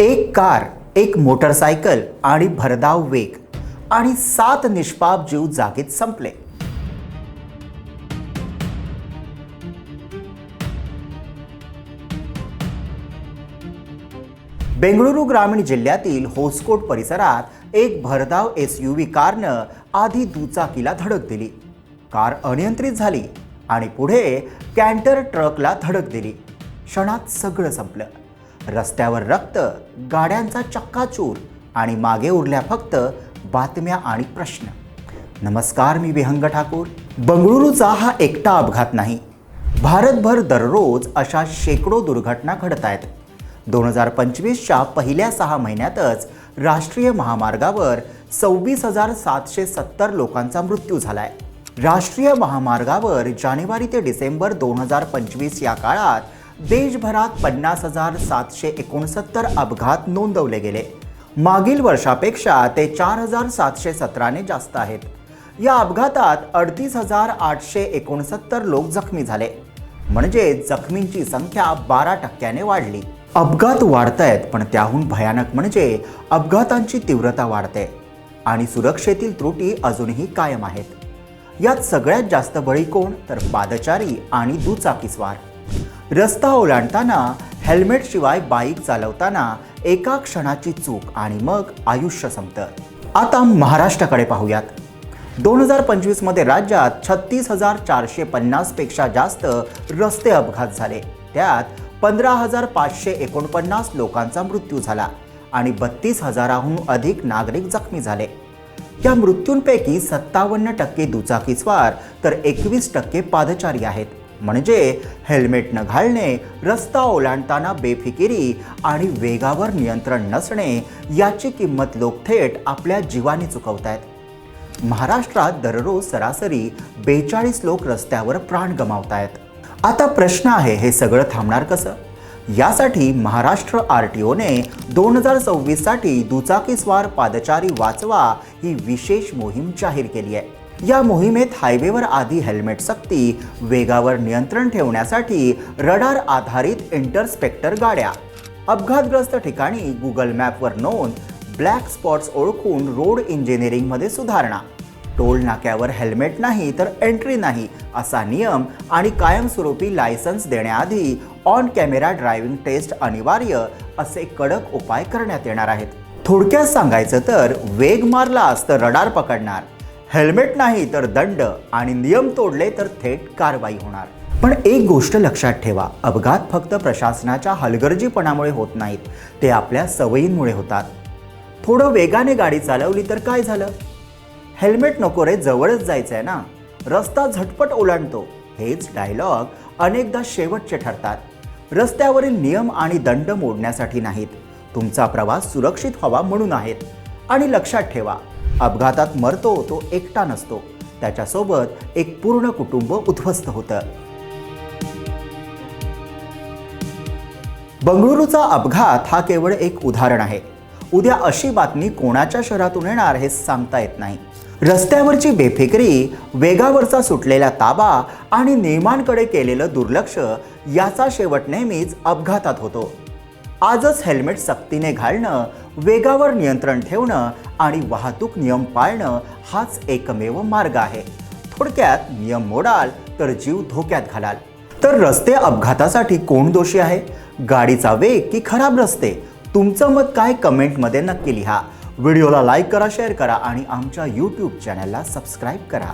एक कार एक मोटरसायकल आणि भरधाव वेग आणि सात निष्पाप जीव जागेत संपले. बेंगळुरू ग्रामीण जिल्ह्यातील होसकोट परिसरात एक भरधाव एस यू व्ही कारनं आधी दुचाकीला धडक दिली. कार अनियंत्रित झाली आणि पुढे कॅन्टर ट्रकला धडक दिली. क्षणात सगळं संपलं. रस्त्यावर रक्त गाड्यांचा चक्काचूर आणि मागे उरल्या फक्त बातम्या आणि प्रश्न. नमस्कार मी विहंग ठाकूर. बंगळुरूचा हा एकटा अपघात नाही. भारतभर दररोज अशा शेकडो दुर्घटना घडत आहेत. दोन हजार पंचवीसच्या पहिल्या सहा महिन्यातच राष्ट्रीय महामार्गावर सव्वीस हजार सातशे सत्तर लोकांचा मृत्यू झालाय. राष्ट्रीय महामार्गावर जानेवारी ते डिसेंबर दोन हजार पंचवीस या काळात देशभरात पन्नास हजार सातशे एकोणसत्तर अपघात नोंदवले गेले. मागील वर्षापेक्षा ते चार हजार सातशे सतराने जास्त आहेत. या अपघातात अडतीस हजार आठशे एकोणसत्तर लोक जखमी झाले. म्हणजे जखमींची संख्या बारा टक्क्याने वाढली. अपघात वाढत आहेत पण त्याहून भयानक म्हणजे अपघातांची तीव्रता वाढते आणि सुरक्षेतील त्रुटी अजूनही कायम आहेत. यात सगळ्यात जास्त बळी कोण? तर पादचारी आणि दुचाकीस्वार. रस्ता ओलांडताना हेल्मेटशिवाय बाईक चालवताना एका क्षणाची चूक आणि मग आयुष्य संपतं. आता महाराष्ट्राकडे पाहूयात. दोन हजार पंचवीसमध्ये राज्यात छत्तीस हजार चारशे पन्नासपेक्षा जास्त रस्ते अपघात झाले. त्यात पंधरा हजार पाचशे एकोणपन्नास लोकांचा मृत्यू झाला आणि बत्तीस हजाराहून अधिक नागरिक जखमी झाले. या मृत्यूंपैकी सत्तावन्न टक्के दुचाकीस्वार तर एकवीस टक्के पादचारी आहेत. म्हणजे हेल्मेट न घालणे रस्ता ओलांडताना बेफिकिरी आणि वेगावर नियंत्रण नसणे याची किंमत लोक थेट आपल्या जीवाने चुकवतायत. महाराष्ट्रात दररोज सरासरी बेचाळीस लोक रस्त्यावर प्राण गमावत आहेत आता प्रश्न आहे हे सगळं थांबणार कसं? यासाठी महाराष्ट्र आर टी ओने दोन हजार सव्वीससाठी दुचाकीस्वार पादचारी वाचवा ही विशेष मोहीम जाहीर केली आहे. या मोहिमेत हायवेवर आधी हेल्मेट सक्ती वेगावर नियंत्रण ठेवण्यासाठी रडार आधारित इंटरस्पेक्टर गाड्या. अपघातग्रस्त ठिकाणी गुगल मॅपवर नोंद ब्लॅक स्पॉट्स ओळखून रोड इंजिनिअरिंगमध्ये सुधारणा. टोल नाक्यावर हेल्मेट नाही तर एंट्री नाही असा नियम आणि कायमस्वरूपी लायसन्स देण्याआधी ऑन कॅमेरा ड्रायव्हिंग टेस्ट अनिवार्य असे कडक उपाय करण्यात येणार आहेत. थोडक्यात सांगायचं तर वेग मारलास तर रडार पकडणार. हेल्मेट नाही तर दंड आणि नियम तोडले तर थेट कारवाई होणार. पण एक गोष्ट लक्षात ठेवा अपघात फक्त प्रशासनाच्या हलगर्जीपणामुळे होत नाहीत ते आपल्या सवयींमुळे होतात. थोडं वेगाने गाडी चालवली तर काय झालं? हेल्मेट नको रे जवळच जायचं आहे ना. रस्ता झटपट ओलांडतो हेच डायलॉग अनेकदा शेवटचे ठरतात. रस्त्यावरील नियम आणि दंड मोडण्यासाठी नाहीत. तुमचा प्रवास सुरक्षित व्हावा म्हणून आहेत. आणि लक्षात ठेवा अपघातात मरतो तो एकटा नसतो. त्याच्यासोबत एक पूर्ण कुटुंब उद्ध्वस्त होतं. बंगळुरूचा अपघात हा केवळ एक उदाहरण आहे. उद्या अशी बातमी कोणाच्या शहरातून येणार हे सांगता येत नाही. रस्त्यावरची बेफिकरी वेगावरचा सुटलेला ताबा आणि नियमांकडे केलेलं दुर्लक्ष याचा शेवट नेहमीच अपघातात होतो. आजच हेल्मेट सक्तीने घालणं वेगावर नियंत्रण ठेवणं आणि वाहतूक नियम पाळणं हाच एकमेव मार्ग आहे. थोडक्यात नियम मोडाल तर जीव धोक्यात घालाल. तर रस्ते अपघातासाठी कोण दोषी आहे? गाडीचा वेग की खराब रस्ते? तुमचं मत काय कमेंटमध्ये नक्की लिहा. व्हिडिओला लाईक करा शेअर करा आणि आमच्या यूट्यूब चॅनलला सबस्क्राईब करा.